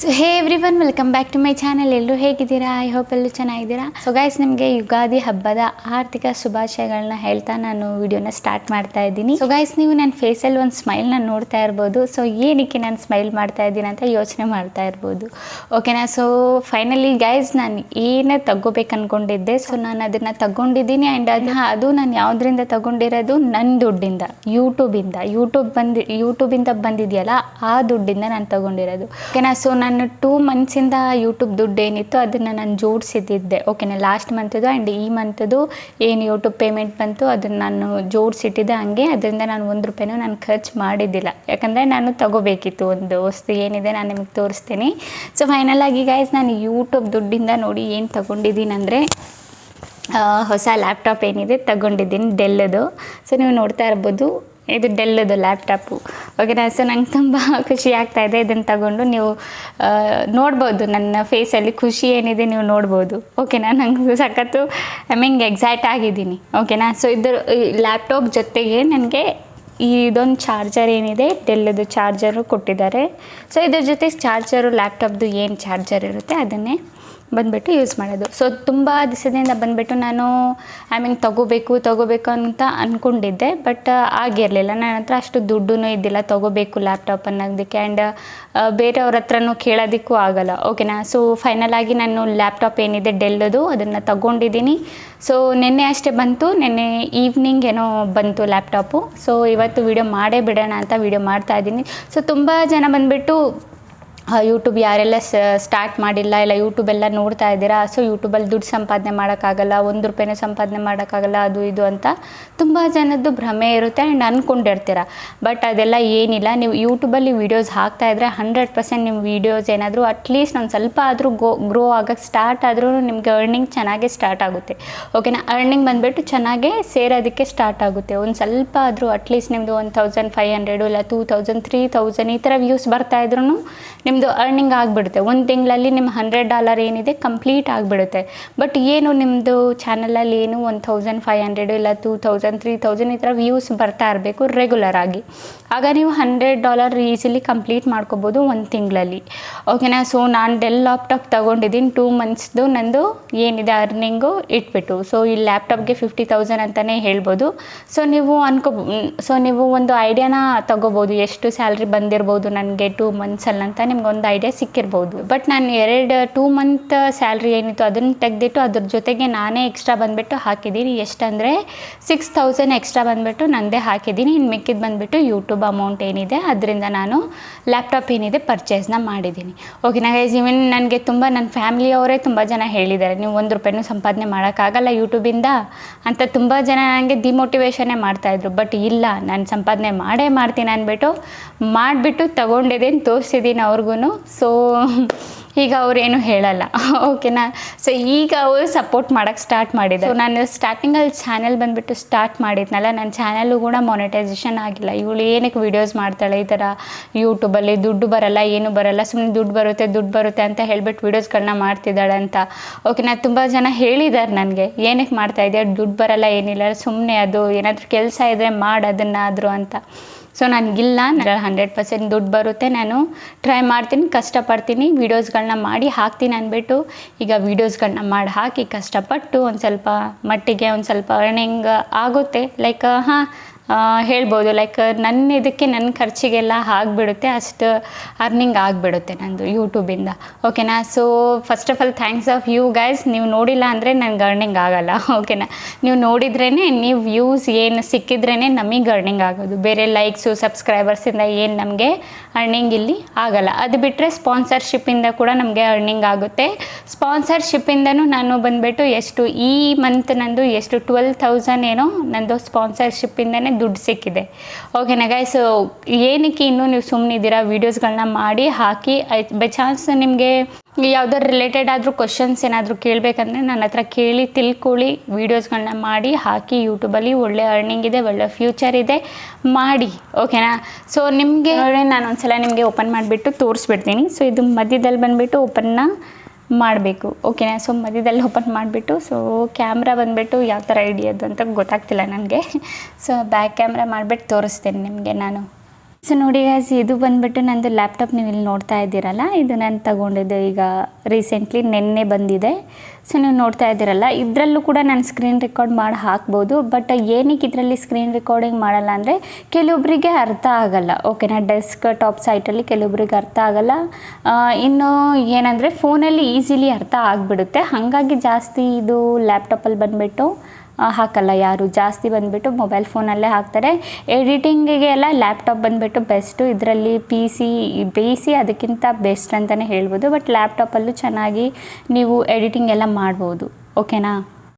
So hey everyone welcome back to my channel ಎಲ್ಲರೂ ಹೇಗಿದ್ದೀರಾ? I hope ಎಲ್ಲರೂ ಚೆನ್ನಾಗಿದ್ದೀರಾ? ಸೊ ಗೈಸ್ ನಿಮಗೆ ಯುಗಾದಿ ಹಬ್ಬದ ಆರ್ಥಿಕ ಶುಭಾಶಯಗಳನ್ನ ಹೇಳ್ತಾ ನಾನು ವಿಡಿಯೋನ ಸ್ಟಾರ್ಟ್ ಮಾಡ್ತಾ ಇದ್ದೀನಿ. ಸೊ ಗಾಯ್ಸ್ ನೀವು ನನ್ನ ಫೇಸಲ್ಲಿ ಒಂದು ಸ್ಮೈಲ್ನ ನೋಡ್ತಾ ಇರ್ಬೋದು. ಸೊ ಏನಕ್ಕೆ ನಾನು ಸ್ಮೈಲ್ ಮಾಡ್ತಾ ಇದ್ದೀನಿ ಅಂತ ಯೋಚನೆ ಮಾಡ್ತಾ ಇರ್ಬೋದು. ಓಕೆನಾ ಸೊ ಫೈನಲಿ ಗೈಸ್ ನಾನು ಏನೇ ತಗೋಬೇಕು ಅಂದ್ಕೊಂಡಿದ್ದೆ ಸೊ ನಾನು ಅದನ್ನು ತಗೊಂಡಿದ್ದೀನಿ ಆ್ಯಂಡ್ ಅದನ್ನ ಅದು ನಾನು ಯಾವುದರಿಂದ ತಗೊಂಡಿರೋದು? ನನ್ನ ದುಡ್ಡಿಂದ ಯೂಟ್ಯೂಬಿಂದ ಯೂಟ್ಯೂಬ್ ಬಂದು ಯೂಟ್ಯೂಬಿಂದ ಬಂದಿದೆಯಲ್ಲ, ಆ ದುಡ್ಡಿಂದ ನಾನು ತಗೊಂಡಿರೋದು. ಓಕೆನಾ ಸೊ ಟೂ ಮಂತ್ಸಿಂದ ಯೂಟ್ಯೂಬ್ ದುಡ್ಡು ಏನಿತ್ತು ಅದನ್ನು ನಾನು ಜೋಡಿಸಿದ್ದಿದ್ದೆ. ಓಕೆನಾ ಲಾಸ್ಟ್ ಮಂತದು ಆ್ಯಂಡ್ ಈ ಮಂತದ್ದು ಏನು ಯೂಟ್ಯೂಬ್ ಪೇಮೆಂಟ್ ಬಂತು, ಅದನ್ನು ನಾನು ಜೋಡಿಸಿಟ್ಟಿದ್ದೆ ಹಂಗೆ. ಅದರಿಂದ ನಾನು ಒಂದು ರೂಪಾಯಿನೂ ನಾನು ಖರ್ಚು ಮಾಡಿದ್ದಿಲ್ಲ. ಯಾಕಂದರೆ ನಾನು ತಗೋಬೇಕಿತ್ತು ಒಂದು ವಸ್ತು ಏನಿದೆ ನಾನು ನಿಮಗೆ ತೋರಿಸ್ತೀನಿ. ಸೊ ಫೈನಲ್ ಆಗಿ ಗೈಸ್ ನಾನು ಯೂಟ್ಯೂಬ್ ದುಡ್ಡಿಂದ ನೋಡಿ ಏನು ತಗೊಂಡಿದ್ದೀನಿ ಅಂದರೆ ಹೊಸ ಲ್ಯಾಪ್ಟಾಪ್ ಏನಿದೆ ತಗೊಂಡಿದ್ದೀನಿ ಡೆಲ್ಲದು ಸೊ ನೀವು ನೋಡ್ತಾ ಇರ್ಬೋದು ಇದು ಡೆಲ್ಲದು ಲ್ಯಾಪ್ಟಾಪು ಓಕೆನಾ ಸೊ ನಂಗೆ ತುಂಬ ಖುಷಿ ಆಗ್ತಾ ಇದೆ. ಇದನ್ನು ತಗೊಂಡು ನೀವು ನೋಡ್ಬೋದು. ನನ್ನ ಫೇಸಲ್ಲಿ ಖುಷಿ ಏನಿದೆ ನೀವು ನೋಡ್ಬೋದು. ಓಕೆನಾ ನಂಗೆ ಸಖತ್ತು ಐ ಮೀನ್ ಎಕ್ಸೈಟ್ ಆಗಿದ್ದೀನಿ. ಓಕೆನಾ ಸೊ ಇದ್ರ ಲ್ಯಾಪ್ಟಾಪ್ ಜೊತೆಗೆ ನನಗೆ ಇದೊಂದು ಚಾರ್ಜರ್ ಏನಿದೆ ಡೆಲ್ಲದು ಚಾರ್ಜರು ಕೊಟ್ಟಿದ್ದಾರೆ. ಸೊ ಇದ್ರ ಜೊತೆ ಚಾರ್ಜರು ಲ್ಯಾಪ್ಟಾಪ್ದು ಏನು ಚಾರ್ಜರ್ ಇರುತ್ತೆ, ಅದನ್ನೇ ಬಂದುಬಿಟ್ಟು ಯೂಸ್ ಮಾಡೋದು. ಸೊ ತುಂಬ ದಿವಸದಿಂದ ಬಂದುಬಿಟ್ಟು ನಾನು ಐ ಮೀನ್ ತಗೋಬೇಕು ತಗೋಬೇಕು ಅಂತ ಅಂದ್ಕೊಂಡಿದ್ದೆ ಬಟ್ ಆಗಿರಲಿಲ್ಲ. ನನ್ನ ಹತ್ರ ಅಷ್ಟು ದುಡ್ಡು ಇದ್ದಿಲ್ಲ, ತಗೋಬೇಕು ಲ್ಯಾಪ್ಟಾಪ್ ಅನ್ನೋದಕ್ಕೆ ಆ್ಯಂಡ್ ಬೇರೆಯವ್ರ ಹತ್ರನೂ ಕೇಳೋದಕ್ಕೂ ಆಗಲ್ಲ. ಓಕೆನಾ ಸೊ ಫೈನಲ್ ಆಗಿ ನಾನು ಲ್ಯಾಪ್ಟಾಪ್ ಏನಿದೆ ಡೆಲ್ಲದು ಅದನ್ನು ತಗೊಂಡಿದ್ದೀನಿ. ಸೊ ನಿನ್ನೆ ಅಷ್ಟೇ ಬಂತು, ನಿನ್ನೆ ಈವ್ನಿಂಗ್ ಏನೋ ಬಂತು ಲ್ಯಾಪ್ಟಾಪು ಸೊ ಇವತ್ತು ವಿಡಿಯೋ ಮಾಡೇ ಬಿಡೋಣ ಅಂತ ವೀಡಿಯೋ ಮಾಡ್ತಾ ಇದ್ದೀನಿ. ಸೊ ತುಂಬ ಜನ ಬಂದುಬಿಟ್ಟು ಯೂಟ್ಯೂಬ್ ಯಾರೆಲ್ಲ ಸ್ಟಾರ್ಟ್ ಮಾಡಿಲ್ಲ, ಇಲ್ಲ ಯೂಟ್ಯೂಬ್ ಎಲ್ಲ ನೋಡ್ತಾ ಇದ್ದೀರಾ, ಸೊ ಯೂಟ್ಯೂಬಲ್ಲಿ ದುಡ್ಡು ಸಂಪಾದನೆ ಮಾಡೋಕ್ಕಾಗಲ್ಲ, ಒಂದು ರೂಪಾಯಿನೂ ಸಂಪಾದನೆ ಮಾಡೋಕ್ಕಾಗಲ್ಲ, ಅದು ಇದು ಅಂತ ತುಂಬ ಜನದ್ದು ಭ್ರಮೆ ಇರುತ್ತೆ ಆ್ಯಂಡ್ ಅಂದ್ಕೊಂಡಿರ್ತೀರ ಬಟ್ ಅದೆಲ್ಲ ಏನಿಲ್ಲ, ನೀವು ಯೂಟ್ಯೂಬಲ್ಲಿ ವೀಡಿಯೋಸ್ ಹಾಕ್ತಾ ಇದ್ದರೆ ಹಂಡ್ರೆಡ್ ಪರ್ಸೆಂಟ್ ನಿಮ್ಮ ವೀಡಿಯೋಸ್ ಏನಾದರೂ ಅಟ್ಲೀಸ್ಟ್ ಒಂದು ಸ್ವಲ್ಪ ಆದರೂ ಗೋ ಗ್ರೋ ಆಗೋಕ್ಕೆ ಸ್ಟಾರ್ಟ್ ಆದ್ರೂ ನಿಮಗೆ ಅರ್ನಿಂಗ್ ಚೆನ್ನಾಗೇ ಸ್ಟಾರ್ಟ್ ಆಗುತ್ತೆ. ಓಕೆನಾ ಅರ್ನಿಂಗ್ ಬಂದುಬಿಟ್ಟು ಚೆನ್ನಾಗೇ ಸೇರೋದಕ್ಕೆ ಸ್ಟಾರ್ಟ್ ಆಗುತ್ತೆ. ಒಂದು ಸ್ವಲ್ಪ ಆದರೂ ಅಟ್ಲೀಸ್ಟ್ ನಿಮ್ಮದು ಒನ್ ತೌಸಂಡ್ ಫೈವ್ ಹಂಡ್ರೆಡು ಇಲ್ಲ ಟೂ ತೌಸಂಡ್ ತ್ರೀ ತೌಸಂಡ್ ಈ ಥರ ವ್ಯೂಸ್ ಬರ್ತಾ ಇದ್ರೂ ನಿಮ್ಮದು ಅರ್ನಿಂಗ್ ಆಗಿಬಿಡುತ್ತೆ. ಒಂದು ತಿಂಗಳಲ್ಲಿ ನಿಮ್ಮ ಹಂಡ್ರೆಡ್ ಡಾಲರ್ ಏನಿದೆ ಕಂಪ್ಲೀಟ್ ಆಗಿಬಿಡುತ್ತೆ. ಬಟ್ ಏನು ನಿಮ್ಮದು ಚಾನಲಲ್ಲಿ ಏನು ಒನ್ ತೌಸಂಡ್ ಫೈವ್ ಹಂಡ್ರೆಡು ಇಲ್ಲ ಟೂ ತೌಸಂಡ್ ತ್ರೀ ತೌಸಂಡ್ ಈ ಥರ ವ್ಯೂಸ್ ಬರ್ತಾ ಇರಬೇಕು ರೆಗ್ಯುಲರ್ ಆಗಿ. ಆಗ ನೀವು ಹಂಡ್ರೆಡ್ ಡಾಲರ್ ಈಸಿಲಿ ಕಂಪ್ಲೀಟ್ ಮಾಡ್ಕೋಬೋದು ಒಂದು ತಿಂಗಳಲ್ಲಿ. ಓಕೆನಾ ಸೊ ನಾನು ಡೆಲ್ ಲ್ಯಾಪ್ಟಾಪ್ ತೊಗೊಂಡಿದ್ದೀನಿ ಟೂ ಮಂತ್ಸ್ದು ನಂದು ಏನಿದೆ ಅರ್ನಿಂಗು ಇಟ್ಬಿಟ್ಟು. ಸೊ ಈ ಲ್ಯಾಪ್ಟಾಪ್ಗೆ ಫಿಫ್ಟಿ ತೌಸಂಡ್ ಅಂತಲೇ ಹೇಳ್ಬೋದು. ಸೊ ನೀವು ಅನ್ಕೋ ಸೊ ನೀವು ಒಂದು ಐಡಿಯಾನ ತೊಗೋಬೋದು. ಎಷ್ಟು ಸ್ಯಾಲ್ರಿ ಬಂದಿರ್ಬೋದು ನನಗೆ ಟೂ ಮಂತ್ಸಲ್ಲಿ ಅಂತ ನಿಮ್ಗೆ ಒಂದು ಐಡಿಯಾ ಸಿಕ್ಕಿರ್ಬೋದು. ಬಟ್ ನಾನು ಎರಡು ಟೂ ಮಂತ್ ಸ್ಯಾಲ್ರಿ ಏನಿತ್ತು ಅದನ್ನು ತೆಗೆದಿಟ್ಟು ಅದ್ರ ಜೊತೆಗೆ ನಾನೇ ಎಕ್ಸ್ಟ್ರಾ ಬಂದುಬಿಟ್ಟು ಹಾಕಿದ್ದೀನಿ ಎಷ್ಟಂದರೆ ಸಿಕ್ಸ್ ತೌಸಂಡ್ ಎಕ್ಸ್ಟ್ರಾ ಬಂದುಬಿಟ್ಟು ನನ್ನದೇ ಹಾಕಿದ್ದೀನಿ ಇನ್ನು ಮಿಕ್ಕಿದ್ದು ಬಂದುಬಿಟ್ಟು ಯೂಟ್ಯೂಬ್ ಅಮೌಂಟ್ ಏನಿದೆ, ಅದರಿಂದ ನಾನು ಲ್ಯಾಪ್ಟಾಪ್ ಏನಿದೆ ಪರ್ಚೇಸ್ನ ಮಾಡಿದ್ದೀನಿ ಓಕೆನಾ ಗೈಸ್ ಇವನ್ ನನಗೆ ತುಂಬ ನನ್ನ ಫ್ಯಾಮಿಲಿಯವರೇ ತುಂಬ ಜನ ಹೇಳಿದ್ದಾರೆ, ನೀವು ಒಂದು ರೂಪಾಯಿನೂ ಸಂಪಾದನೆ ಮಾಡೋಕ್ಕಾಗಲ್ಲ ಯೂಟ್ಯೂಬಿಂದ ಅಂತ ತುಂಬ ಜನ ನನಗೆ ಡಿಮೋಟಿವೇಶನ್ನೇ ಮಾಡ್ತಾಯಿದ್ರು ಬಟ್ ಇಲ್ಲ, ನಾನು ಸಂಪಾದನೆ ಮಾಡೇ ಮಾಡ್ತೀನಿ ಅಂದ್ಬಿಟ್ಟು, ಮಾಡಿಬಿಟ್ಟು ತಗೊಂಡಿದ್ದೀನಿ ತೋರಿಸಿದ್ದೀನಿ ಅವ್ರಿಗೂ. ಸೊ ಈಗ ಅವ್ರೇನು ಹೇಳಲ್ಲ. ಓಕೆನಾ ಸೊ ಈಗ ಅವರು ಸಪೋರ್ಟ್ ಮಾಡೋಕ್ಕೆ ಸ್ಟಾರ್ಟ್ ಮಾಡಿದ್ದಾರೆ. ಸೊ ನಾನು ಸ್ಟಾರ್ಟಿಂಗಲ್ಲಿ ಚಾನೆಲ್ ಬಂದುಬಿಟ್ಟು ಸ್ಟಾರ್ಟ್ ಮಾಡಿದ್ನಲ್ಲ ನನ್ನ ಚಾನಲ್ಲು ಕೂಡ ಮೊನೆಟೈಸೇಷನ್ ಆಗಿಲ್ಲ. ಇವಳು ಏನಕ್ಕೆ ವೀಡಿಯೋಸ್ ಮಾಡ್ತಾಳೆ, ಈ ಥರ ಯೂಟ್ಯೂಬಲ್ಲಿ ದುಡ್ಡು ಬರಲ್ಲ, ಏನು ಬರಲ್ಲ ಸುಮ್ಮನೆ ದುಡ್ಡು ಬರುತ್ತೆ ದುಡ್ಡು ಬರುತ್ತೆ ಅಂತ ಹೇಳ್ಬಿಟ್ಟು ವೀಡಿಯೋಸ್ಗಳನ್ನ ಮಾಡ್ತಿದ್ದಾಳೆ ಅಂತ. ಓಕೆನಾ ತುಂಬ ಜನ ಹೇಳಿದ್ದಾರೆ ನನಗೆ. ಏನಕ್ಕೆ ಮಾಡ್ತಾ ಇದೆಯಾ? ದುಡ್ಡು ಬರಲ್ಲ, ಏನಿಲ್ಲ ಸುಮ್ಮನೆ ಅದು ಏನಾದರೂ ಕೆಲಸ ಇದ್ದರೆ ಮಾಡೋದನ್ನಾದರೂ ಅಂತ. ಸೊ ನನಗಿಲ್ಲ ನನ್ನ ಹಂಡ್ರೆಡ್ ಪರ್ಸೆಂಟ್ ದುಡ್ಡು ಬರುತ್ತೆ. ನಾನು ಟ್ರೈ ಮಾಡ್ತೀನಿ ಕಷ್ಟಪಡ್ತೀನಿ. ವೀಡಿಯೋಸ್ಗಳನ್ನ ಮಾಡಿ ಹಾಕ್ತೀನಿ ಅಂದ್ಬಿಟ್ಟು ಈಗ ವೀಡಿಯೋಸ್ಗಳನ್ನ ಮಾಡಿ ಹಾಕಿ ಕಷ್ಟಪಟ್ಟು ಒಂದು ಸ್ವಲ್ಪ ಮಟ್ಟಿಗೆ ಒಂದು ಸ್ವಲ್ಪ ಅರ್ನಿಂಗ್ ಆಗುತ್ತೆ. ಲೈಕ್ ಹಾಂ ಹೇಳ್ಬೋದು. ಲೈಕ್ ನನ್ನ ಇದಕ್ಕೆ ನನ್ನ ಖರ್ಚಿಗೆಲ್ಲ ಆಗಿಬಿಡುತ್ತೆ, ಅಷ್ಟು ಅರ್ನಿಂಗ್ ಆಗಿಬಿಡುತ್ತೆ ನಂದು ಯೂಟ್ಯೂಬಿಂದ ಓಕೆನಾ so first of all thanks of you guys ನೀವು ನೋಡಿಲ್ಲ ಅಂದರೆ ನನಗೆ ಅರ್ನಿಂಗ್ ಆಗಲ್ಲ ಓಕೆನಾ ನೀವು ನೋಡಿದ್ರೇ ನೀವು ವ್ಯೂಸ್ ಏನು ಸಿಕ್ಕಿದ್ರೇ ನಮಗೆ ಅರ್ನಿಂಗ್ ಆಗೋದು. ಬೇರೆ ಲೈಕ್ಸು ಸಬ್ಸ್ಕ್ರೈಬರ್ಸಿಂದ ಏನು ನಮಗೆ ಅರ್ನಿಂಗ್ ಇಲ್ಲಿ ಆಗಲ್ಲ. ಅದು ಬಿಟ್ಟರೆ ಸ್ಪಾನ್ಸರ್ಶಿಪ್ಪಿಂದ ಕೂಡ ನಮಗೆ ಅರ್ನಿಂಗ್ ಆಗುತ್ತೆ. ಸ್ಪಾನ್ಸರ್ಶಿಪ್ಪಿಂದನೂ ನಾನು ಬಂದುಬಿಟ್ಟು ಎಷ್ಟು ಈ ಮಂತ್ ನಂದು ಎಷ್ಟು ಟ್ವೆಲ್ ತೌಸಂಡ್ ಏನೋ ನಂದು ಸ್ಪಾನ್ಸರ್ಶಿಪ್ಪಿಂದನೇ ದುಡ್ಡು ಸಿಕ್ಕಿದೆ. ಓಕೆನಾ ಗೈಸ್ ಏನಕ್ಕೆ ಇನ್ನೂ ನೀವು ಸುಮ್ಮನಿದ್ದೀರಾ ವೀಡಿಯೋಸ್ಗಳನ್ನ ಮಾಡಿ, ಹಾಕಿ ಬೈ ಚಾನ್ಸ್ ನಿಮಗೆ ಯಾವುದಾದ್ರು ರಿಲೇಟೆಡ್ ಆದರೂ ಕ್ವಶನ್ಸ್ ಏನಾದರೂ ಕೇಳಬೇಕಂದ್ರೆ ನನ್ನ ಹತ್ರ ಕೇಳಿ, ತಿಳ್ಕೊಳ್ಳಿ. ವೀಡಿಯೋಸ್ಗಳನ್ನ ಮಾಡಿ, ಹಾಕಿ ಯೂಟ್ಯೂಬಲ್ಲಿ ಒಳ್ಳೆ ಅರ್ನಿಂಗ್ ಇದೆ, ಒಳ್ಳೆ ಫ್ಯೂಚರ್ ಇದೆ, ಮಾಡಿ. ಓಕೆನಾ ಸೊ ನಿಮಗೆ ನಾನು ಒಂದ್ಸಲ ನಿಮಗೆ ಓಪನ್ ಮಾಡಿಬಿಟ್ಟು ತೋರಿಸ್ಬಿಡ್ತೀನಿ. ಸೊ ಇದು ಮಧ್ಯದಲ್ಲಿ ಬಂದುಬಿಟ್ಟು ಓಪನ್ನ ಮಾಡಬೇಕು. ಓಕೆನಾ ಸೊ ಮಧ್ಯದಲ್ಲಿ ಓಪನ್ ಮಾಡಿಬಿಟ್ಟು ಸೊ ಕ್ಯಾಮ್ರಾ ಬಂದುಬಿಟ್ಟು ಯಾವ ಥರ ಹಿಡಿಯೋದು ಅಂತ ಗೊತ್ತಾಗ್ತಿಲ್ಲ ನನಗೆ. ಸೊ ಬ್ಯಾಕ್ ಕ್ಯಾಮ್ರಾ ಮಾಡಿಬಿಟ್ಟು ತೋರಿಸ್ತೇನೆ ನಿಮಗೆ ನಾನು. ಸೊ ನೋಡಿ ಗಾಯ್ಸ್ ಇದು ಬಂದ್ಬಿಟ್ಟು ನಂದು ಲ್ಯಾಪ್ಟಾಪ್ ನೀವು ಇಲ್ಲಿ ನೋಡ್ತಾ ಇದ್ದೀರಲ್ಲ, ಇದು ನಾನು ತಗೊಂಡಿದ್ದು ಈಗ ರೀಸೆಂಟ್ಲಿ ನಿನ್ನೆ ಬಂದಿದೆ. ಸೊ ನೀವು ನೋಡ್ತಾ ಇದ್ದೀರಲ್ಲ, ಇದರಲ್ಲೂ ಕೂಡ ನಾನು ಸ್ಕ್ರೀನ್ ರೆಕಾರ್ಡ್ ಮಾಡಿ ಹಾಕ್ಬೋದು ಬಟ್ ಏನಕ್ಕೆ ಇದರಲ್ಲಿ ಸ್ಕ್ರೀನ್ ರೆಕಾರ್ಡಿಂಗ್ ಮಾಡಲ್ಲ ಅಂದರೆ ಕೆಲವೊಬ್ಬರಿಗೆ ಅರ್ಥ ಆಗಲ್ಲ. ಓಕೆನಾ ಡೆಸ್ಕ್ ಟಾಪ್ ಸೈಟಲ್ಲಿ ಕೆಲವೊಬ್ರಿಗೆ ಅರ್ಥ ಆಗಲ್ಲ. ಇನ್ನು ಏನಂದರೆ ಫೋನಲ್ಲಿ ಈಸಿಲಿ ಅರ್ಥ ಆಗಿಬಿಡುತ್ತೆ. ಹಾಗಾಗಿ ಜಾಸ್ತಿ ಇದು ಲ್ಯಾಪ್ಟಾಪಲ್ಲಿ ಬಂದುಬಿಟ್ಟು ಹಾಕಲ್ಲ. ಯಾರು ಜಾಸ್ತಿ ಬಂದುಬಿಟ್ಟು ಮೊಬೈಲ್ ಫೋನಲ್ಲೇ ಹಾಕ್ತಾರೆ. ಎಡಿಟಿಂಗಿಗೆ ಎಲ್ಲ ಲ್ಯಾಪ್ಟಾಪ್ ಬಂದುಬಿಟ್ಟು ಬೆಸ್ಟು ಇದರಲ್ಲಿ ಪಿ ಸಿ ಬೇಯಿಸಿ ಅದಕ್ಕಿಂತ ಬೆಸ್ಟ್ ಅಂತಲೇ ಹೇಳ್ಬೋದು. ಬಟ್ ಲ್ಯಾಪ್ಟಾಪಲ್ಲೂ ಚೆನ್ನಾಗಿ ನೀವು ಎಡಿಟಿಂಗ್ ಎಲ್ಲ ಮಾಡ್ಬೋದು. ಓಕೆನಾ